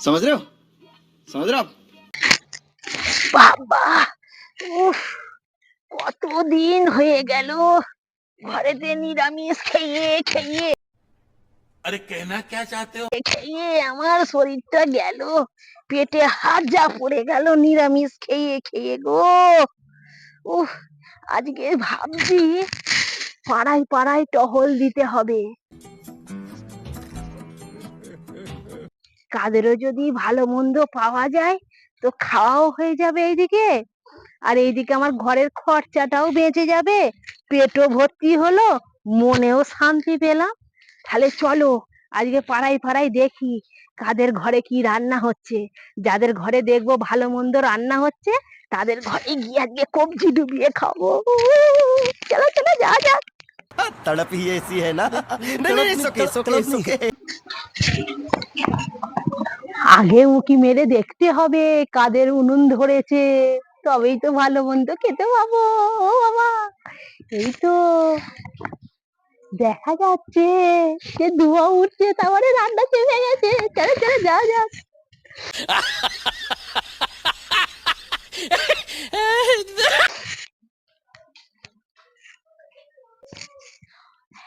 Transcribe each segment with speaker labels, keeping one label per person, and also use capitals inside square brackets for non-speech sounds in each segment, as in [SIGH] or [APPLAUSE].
Speaker 1: समझ रहे हो समझ रहे हो आप
Speaker 2: বাবা উফ কতদিন হয়ে গেল ঘরেতে নিরামিষ খেয়ে খেয়ে
Speaker 3: अरे कहना क्या चाहते हो
Speaker 2: খেয়ে আমার শরীরটা গেল পেটে হাত যা পড়ে গেল নিরামিষ খেয়ে খেয়ে গো উফ আজকে ভাবছি পাড়ায় পাড়ায় টহল দিতে হবে কাদেরও যদি ভালো মন্দ পাওয়া যায় তো খাওয়াও হয়ে যাবে এইদিকে আর এইদিকে আমার ঘরের খরচাটাও বেঁচে যাবে পেটও ভর্তি হলো মনেও শান্তি পেলাম তাহলে চলো আজকে পাড়ায় পাড়ায় দেখি কাদের ঘরে কি রান্না হচ্ছে যাদের ঘরে দেখবো ভালো মন্দ রান্না হচ্ছে তাদের ঘরে গিয়ে আজকে কবজি ডুবিয়ে খাবো চলো চলো যা যা
Speaker 4: तड़प ही ऐसी है ना नहीं नहीं सुके सुके सुके
Speaker 2: আগে উকি মেরে দেখতে হবে? কাদের উনুন ধরেছে? তবেই তো ভালো মন্দ খেতে পাবো, ও বাবা। এই তো দেখা যাচ্ছে যে ধোঁয়া উঠছে তারপরে রান্না চেপে গেছে। চলো চলো যা যা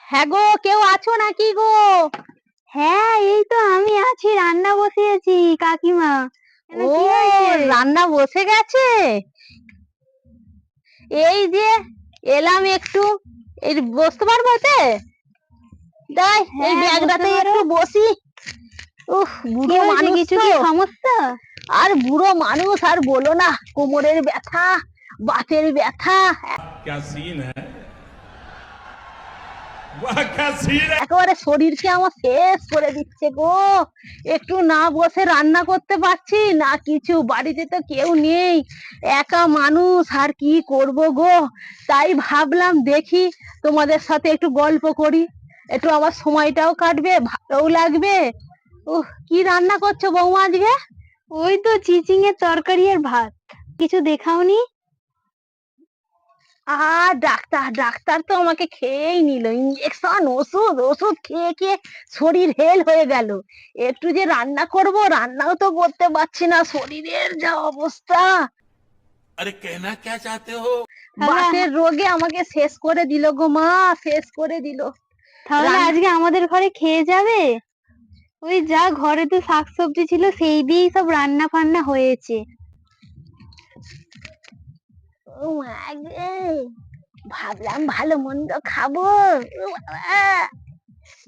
Speaker 2: হ্যাঁ গো, কেউ আছো নাকি গো? হ্যাঁ এই তো আমি আছি রান্না বসিয়েছি কাকিমা ও রান্না বসে গেছে এই যে এলাম একটু এই বসতে পারবো এতে দাই এই ব্যাগটাতে একটু বসি উফ বুড়ো মানুষ কিছু কি সমস্যা আর বুড়ো মানুষ আর বলো না কোমরের ব্যথা বাতের ব্যথা
Speaker 3: क्या सीन है वाह क्या सीन है
Speaker 2: একেবারে শরীরকে আমার শেষ করে দিচ্ছে গো? একটু না বসে রান্না করতে পারছি না কিছু। বাড়িতে তো কেউ নেই। একা মানুষ আর কি করব গো? তাই ভাবলাম দেখি তোমাদের সাথে একটু গল্প করি। একটু আমার সময়টাও কাটবে ভালোও লাগবে। উহ কি রান্না করছ বৌমা আজকে? ওই তো চিচিং এর তরকারি আর ভাত। কিছু দেখাওনি? আর ডাক্তার ডাক্তার তো আমাকে খেয়েই নিল। ইঞ্জেকশন ওষুধ ওষুধ খেয়ে খেয়ে শরীর হেল হয়ে গেল। একটু যে রান্না করব রান্নাও তো করতে পারছি না। শরীরের যা অবস্থা।
Speaker 3: আরে কেনা কে চাতে হো?
Speaker 2: বাতের রোগে আমাকে শেষ করে দিল গো মা শেষ করে দিল।
Speaker 5: তাহলে আজকে আমাদের ঘরে খেয়ে যাবে? ওই যা ঘরে তো শাকসবজি ছিল সেই দিয়েই সব রান্না ফান্না হয়েছে।
Speaker 2: ভাবলাম ভালো মন্দ খাবো ও বাবা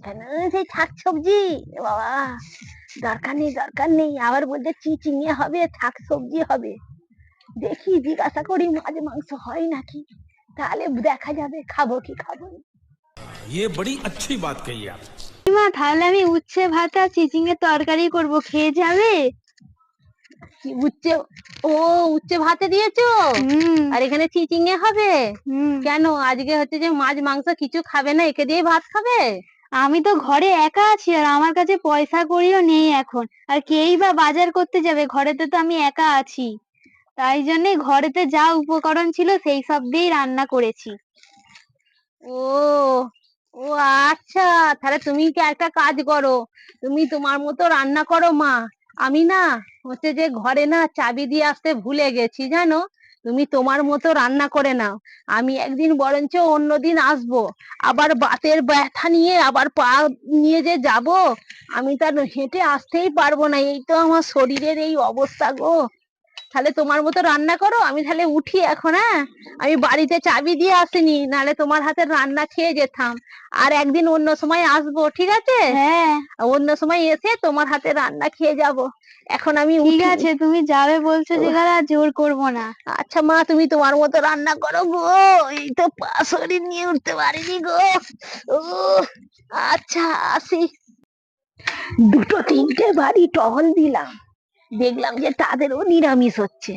Speaker 2: কেন সেই শাক সবজি এ বাবা দরকার নেই দরকার নেই আবার বলতে চিচিঙে হবে শাক সবজি হবে দেখি জিজ্ঞাসা করি মাছ মাংস হয় নাকি তাহলে দেখা যাবে খাবো কি খাবো না।
Speaker 3: ये बड़ी अच्छी बात कही आप
Speaker 5: মা তাহলে আমি উচ্ছে ভাত আর চিচিং এর তরকারি করব খেয়ে যাবে
Speaker 2: কি উচ্চে ও উচ্চে ভাতে দিয়েছ? আর এখানে চিচিঙে হবে? কেন? আজকে হচ্ছে যে মাছ মাংস কিছু খাবে না একে দিয়ে ভাত খাবে?
Speaker 5: আমি তো ঘরে একা আছি আর আমার কাছে পয়সা কড়িও নেই এখন। আর কেই বা বাজার করতে যাবে? ঘরেতে তো আমি একা আছি। তাই জন্যে ঘরেতে যা উপকরণ ছিল সেই সব দিয়েই রান্না করেছি।
Speaker 2: ও ও আচ্ছা তাহলে তুমি কি একটা কাজ করো? তুমি তোমার মতো রান্না করো মা। আমি না হচ্ছে যে ঘরে না চাবি দিয়ে আসতে ভুলে গেছি, জানো? তুমি তোমার মতো রান্না করে নাও। আমি একদিন বরঞ্চ অন্যদিন আসব। আবার বাতের ব্যথা নিয়ে আবার পা নিয়ে যে যাব, আমি তার হেঁটে আসতেই পারব না। এই তো আমার শরীরের এই অবস্থা গো। তাহলে তোমার মতো রান্না করো আমি তাহলে উঠি এখন হ্যাঁ? আমি বাড়িতে চাবি দিয়ে আসিনি নাহলে তোমার হাতের রান্না খেয়ে যেতাম। আর একদিন অন্য সময় আসব ঠিক আছে?
Speaker 5: হ্যাঁ।
Speaker 2: অন্য সময় এসে তোমার হাতে রান্না খেয়ে যাব। এখন আমি
Speaker 5: ঠিক
Speaker 2: উঠি।
Speaker 5: আছে তুমি যাবে বলছো। যেখানে আর জোর করব না।
Speaker 2: আচ্ছা মা তুমি তোমার মতো রান্না করো গো। এই তো পা শরীর নিয়ে উঠতে পারিনি গো। ও আচ্ছা আসি। দুটো তিনটে বাড়ি টহল দিলাম। দেখলাম যে তাদেরও নিরামিষ হচ্ছে।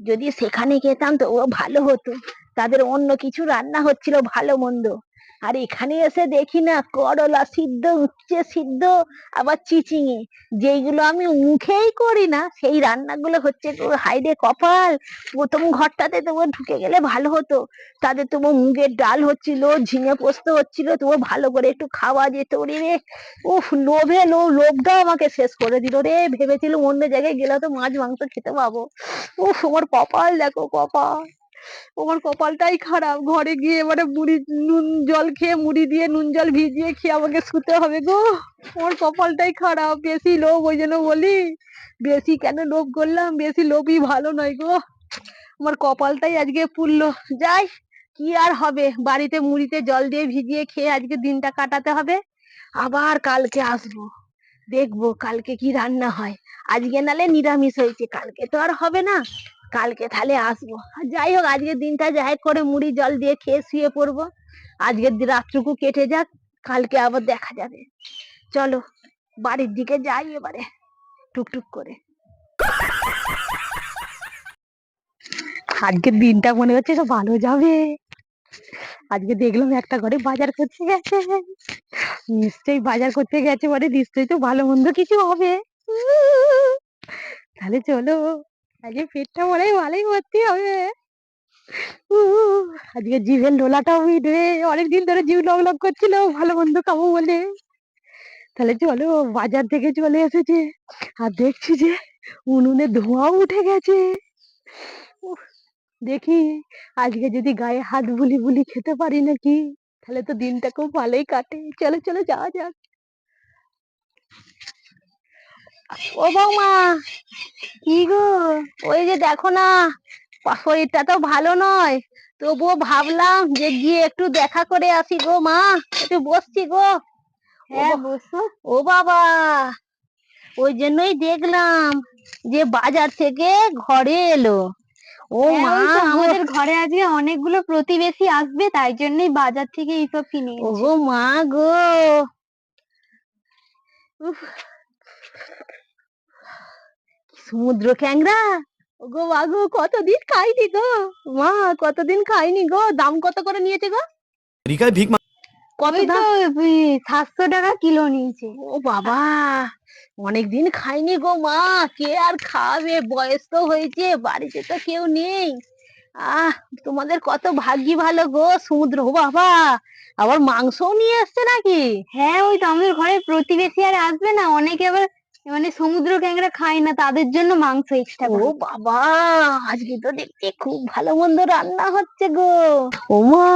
Speaker 2: যদি সেখানে খেতাম তো ও ভালো হতো। তাদের অন্য কিছু রান্না হচ্ছিল ভালো মন্দ। আর এখানে এসে দেখি না করলা সিদ্ধ, উচ্ছে সিদ্ধ, আবার চিচিঙে। যেইগুলো আমি মুখেই করি না, সেই রান্নাগুলো হচ্ছে গো হাইরে কপাল। প্রথম ঘরটাতে তোমার ঢুকে গেলে ভালো হতো। তাদের তোমার মুগের ডাল হচ্ছিল, ঝিঙে পোস্ত হচ্ছিল, তোমার ভালো করে একটু খাওয়া যেত রে। উফ, লোভে লো লোভটা আমাকে শেষ করে দিল রে। ভেবেছিলাম অন্য জায়গায় গেলে তো মাছ, মাংস খেতে পাবো। উফ, আমার কপাল দেখো, কপাল। আমার কপালটাই খারাপ। ঘরে গিয়ে এবারে মুড়ি, নুন জল খেয়ে মুড়ি দিয়ে নুন জল ভিজিয়ে খেয়ে আমাকে শুতে হবে গো। আমার কপালটাই খারাপ। বেশি লোভ ওই জন্য বলি। বেশি কেন লোভ করলাম? বেশি লোভই ভালো নয় গো। আমার কপালটাই আজকে পুড়লো যাই, কি আর হবে? বাড়িতে মুড়িতে জল দিয়ে ভিজিয়ে খেয়ে আজকে দিনটা কাটাতে হবে। আবার কালকে আসব। দেখব কালকে কি রান্না হয়। আজকে নালে নিরামিষ হয়েছে। কালকে তো আর হবে না। কালকে তাহলে আসব। যাই হোক, আজকের দিনটা যাই করে মুড়ি জল দিয়ে খেয়ে শুয়ে পড়ব। আজকের রাতটুকু কেটে যাক, কালকে আবার দেখা যাবে। চলো, বাড়ির দিকে যাই এবারে, টুকটুক করে। আজকের দিনটা মনে হচ্ছে সব ভালো যাবে। আজকে দেখলাম একটা ঘরে বাজার করতে গেছে। নিশ্চয়ই বাজার করতে গেছে মানে নিশ্চয়ই তো ভালো মন্দ কিছু হবে। তাহলে চলো। আজকে পেটটা মনে ভালোই ভর্তি হবে আজকে জিভের লোলাটাও মিটবে। অনেকদিন ধরে জিভ লগ লগ করছিল, ভালো মন্দ খাব বলে। তাহলে চলো, বাজার থেকে চলে এসেছে। আর দেখছি যে উনুনে ধোঁয়াও উঠে গেছে। দেখি, আজকে যদি গায়ে হাত বুলি বুলি খেতে পারি নাকি? তাহলে তো দিনটা খুব ভালোই কাটে। চলো চলো, যাওয়া যাক। ও বৌমা কি গো? ওই যে দেখো না শরীরটা তো ভালো নয়। তবুও ভাবলাম যে গিয়ে একটু দেখা করে আসি গো মা একটু বসছি গো।
Speaker 5: হ্যাঁ
Speaker 2: ও- বাবা ওই জন্যই দেখলাম যে বাজার থেকে ঘরে এলো। ও
Speaker 5: হ্যাঁ,
Speaker 2: মা
Speaker 5: আমাদের ঘরে আজকে অনেকগুলো প্রতিবেশী আসবে তাই জন্যই বাজার থেকে এইসব কিনে।
Speaker 2: ওগো মা গো। উফ। সমুদ্র ক্যাংরা গো আগো কতদিন খাইনি গো? মা কতদিন খাইনি গো? দাম কত করে নিয়েছে গো?
Speaker 4: রিকায় ভিক
Speaker 2: কত দাম?
Speaker 5: সাতশো টাকা কিলো নিয়েছে।
Speaker 2: ও বাবা অনেক দিন খাইনি গো মা। কে আর খাবে? বয়স তো হয়েছে বাড়িতে তো কেউ নেই। আহ তোমাদের কত ভাগ্যি ভালো গো সমুদ্র ও বাবা। আবার মাংসও নিয়ে আসছে নাকি?
Speaker 5: হ্যাঁ ওই তো আমাদের ঘরে প্রতিবেশী আর আসবে না। অনেকে আবার মানে সমুদ্র ক্যাংরা খায় না তাদের জন্য মাংস এক্সট্রা
Speaker 2: ও বাবা আজকে তো দেখছি খুব ভালো মন্দ রান্না হচ্ছে গো। ও মা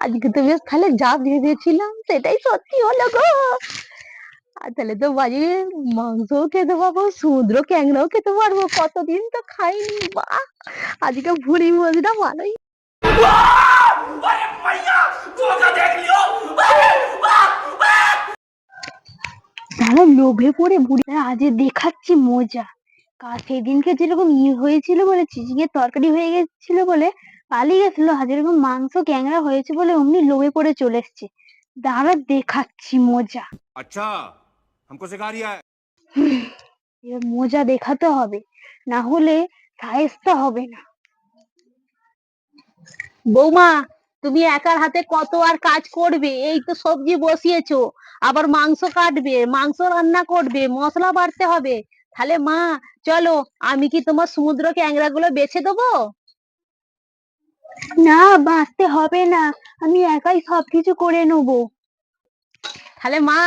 Speaker 2: আজকে তো বেশ তাহলে যা ভেবেছিলাম সেটাই সত্যি হলো গো। আর তাহলে তো বাড়ি মাংসও খেতে পাবো সমুদ্র ক্যাংরাও খেতে পারব কতদিন তো খাইনি বা। আজকে ভুড়ি মজটা ভালোই।
Speaker 5: তারা লোভে পড়ে বুড়ি আজ দেখাচ্ছি মজা কাল সেদিনকে যেরকম ই হয়েছিল বলে চিচিঙের তরকারি হয়ে গেছিল বলে পালিয়ে গেছিল আজ এরকম মাংস ক্যাংরা হয়েছে বলে অমনি লোভে পড়ে চলে এসছে দাঁড়া দেখাচ্ছি মজা
Speaker 3: अच्छा हमको सिखा रिया है [SIGHS]
Speaker 5: এবার মজা দেখাতে হবে না হলে সাহেস্তা হবে না
Speaker 2: বৌমা তুমি একার হাতে কত আর কাজ করবে? এই তো সবজি বসিয়েছো। আবার মাংস কাটবে মাংস রান্না করবে মশলা বাড়তে হবে। তাহলে মা চলো আমি কি তোমার সমুদ্র ক্যাংরা গুলো বেছে দেবো?
Speaker 5: না বাঁচতে হবে না। আমি একাই সবকিছু করে নেব।
Speaker 2: তাহলে মা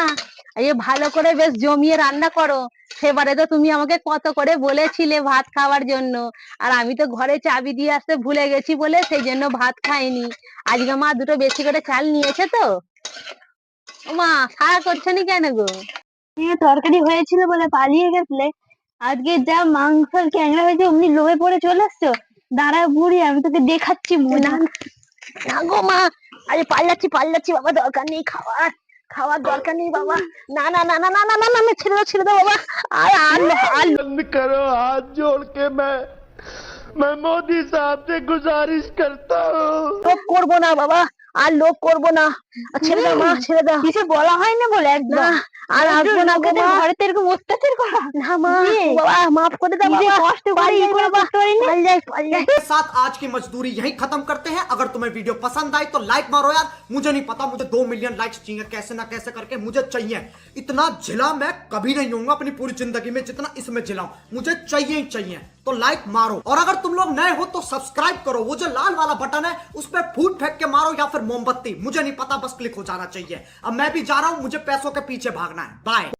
Speaker 2: এই ভালো করে বেশ জমিয়ে রান্না করো। সেবারে তো তুমি আমাকে কত করে বলেছিলে ভাত খাওয়ার জন্য। আর আমি তো ঘরে চাবি দিয়ে আসতে ভুলে গেছি বলে সেই জন্য ভাত খাইনি। আজকে মা দুটো বেশি করে চাল নিয়েছে তো। মা সারা করছ নি কেন গো?
Speaker 5: তরকারি হয়েছিল বলে পালিয়ে গেছিলে আজকে যা মাংস ক্যাংরা হয়েছে অমনি লোভে পড়ে চলে আসছো দাঁড়া বুড়ি আমি তোকে দেখাচ্ছি
Speaker 2: না গো মা আরে পাল্লাচ্ছি পাল্লাচ্ছি বাবা দরকার নেই খাওয়ার খাওয়ার দরকার নেই বাবা না না না না না না না না না, ছেড়ে দাও ছেড়ে দাও বাবা আর আর আর
Speaker 6: बंद करो हाथ जोड़ के मैं मैं मोदी साहब से गुजारिश करता हूँ
Speaker 2: লোভ করবো না বাবা আর লোভ করবো না আর ছেড়ে দাও মা ছেড়ে দাও
Speaker 5: কিছু বলা হয় না বলে একদম
Speaker 2: না আর আসবো না গো মা
Speaker 5: ঘরে তো এরকম অত্যাচার করা
Speaker 2: না মা
Speaker 5: যে,
Speaker 2: বাবা মাফ করে দাও
Speaker 5: নিজে
Speaker 2: বাবা
Speaker 5: কষ্ট করে
Speaker 2: পালিয়ে
Speaker 5: ই করে
Speaker 2: বাবা,
Speaker 5: করতে পারি না।
Speaker 2: পালিয়ে যাই পালিয়ে যাই
Speaker 7: के साथ आज की मजदूरी यहीं खत्म करते हैं अगर तुम्हें वीडियो पसंद आई तो लाइक मारो यार मुझे नहीं पता मुझे दो मिलियन लाइक्स चाहिए कैसे ना कैसे करके मुझे चाहिए इतना जिला मैं कभी नहीं होऊंगा अपनी पूरी जिंदगी में जितना इसमें जिलाऊं मुझे चाहिए ही चाहिए तो लाइक मारो और अगर तुम लोग नए हो तो सब्सक्राइब करो वो जो लाल वाला बटन है उस पर फूट फेंक के मारो या फिर मोमबत्ती मुझे नहीं पता बस क्लिक हो जाना चाहिए अब मैं भी जा रहा हूं मुझे पैसों के पीछे भागना not buy it.